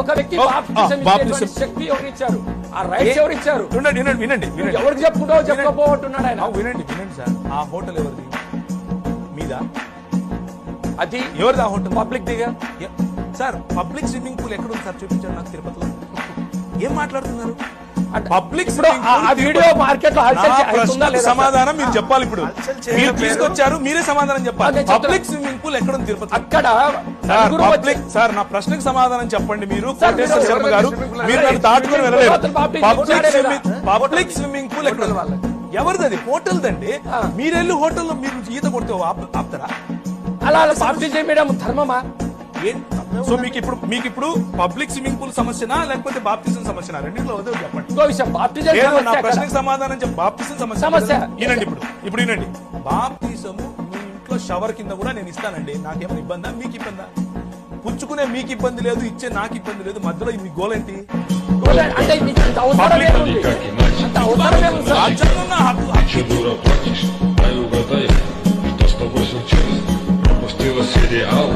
ఒక వ్యక్తి శక్తి ఎవరు ఇచ్చారు ఆ రైట్స్ ఎవరు ఇచ్చారు వినండి వినండి వినండి ఎవరికి చెప్పుకుంటావో చెప్పకపోతున్నాడు ఆయన. వినండి వినండి సార్. ఆ హోటల్ ఎవరిది? మీద? అది ఎవరిది ఆ హోటల్? పబ్లిక్ దిగా? సార్ పబ్లిక్ స్విమ్మింగ్ పూల్ ఎక్కడ ఉంది సార్? చూపించండి నాకు తిరుపతిలో. ఏం మాట్లాడుతున్నారు? పబ్లిక్ వీడియో మార్కెట్లో? సమాధానం మీరు చెప్పాలి ఇప్పుడు మీరు తీసుకొచ్చారు మీరే సమాధానం చెప్పాలి. పబ్లిక్ స్విమ్మింగ్ పూల్ ఎక్కడ ఉంది తిరుపతి అక్కడ పబ్లిక్ సార్ నా ప్రశ్నకు సమాధానం చెప్పండి మీరు కోటేశ్వర శర్మ గారు స్విమ్మింగ్ పూల్ మీరు? నన్ను దాటుకొని pool public swimming public swimming pool ఎక్కడ? ఎవరిది అది హోటల్ దండి ఆ. మీరెళ్ళి హోటల్లో మీరు ఈత కొడితే ఆప్- ఆపుతారా అలా అలా బాప్టిజం చేయడం ధర్మమా సో మీకు ఇప్పుడు మీకు ఇప్పుడు పబ్లిక్ స్విమ్మింగ్ పూల్ సమస్యనా లేకపోతే బాప్తిజం సమస్యనా రెండింటిలో వద్దు చెప్పండి ఇంకో విషయం బాప్టిజం లేదు నా సమస్య అక్కడ. ప్రశ్నకు సమాధానం చెప్పి బాప్తిజం సమస్య సమస్య. వినండి ఇప్పుడు ఇప్పుడు వినండి బాప్తిజము మీ ఇంట్లో షవర్ కింద కూడా నేను ఇస్తానండి నాకేమైనా ఇబ్బందా మీకు ఇబ్బందా పుచ్చుకునే మీకు ఇబ్బంది లేదు ఇచ్చే నాకు ఇబ్బంది లేదు మధ్యలో మీ గోల్ ఏంటి అంటే నీకు అంత అవసరం ఏముంది అంత అవసరం ఏముంది సార్ రాజ్యాంగం నా హక్కు హక్కు. Чи дура платишь? Дай угадай, кто с тобой случилось? Пропустила сериал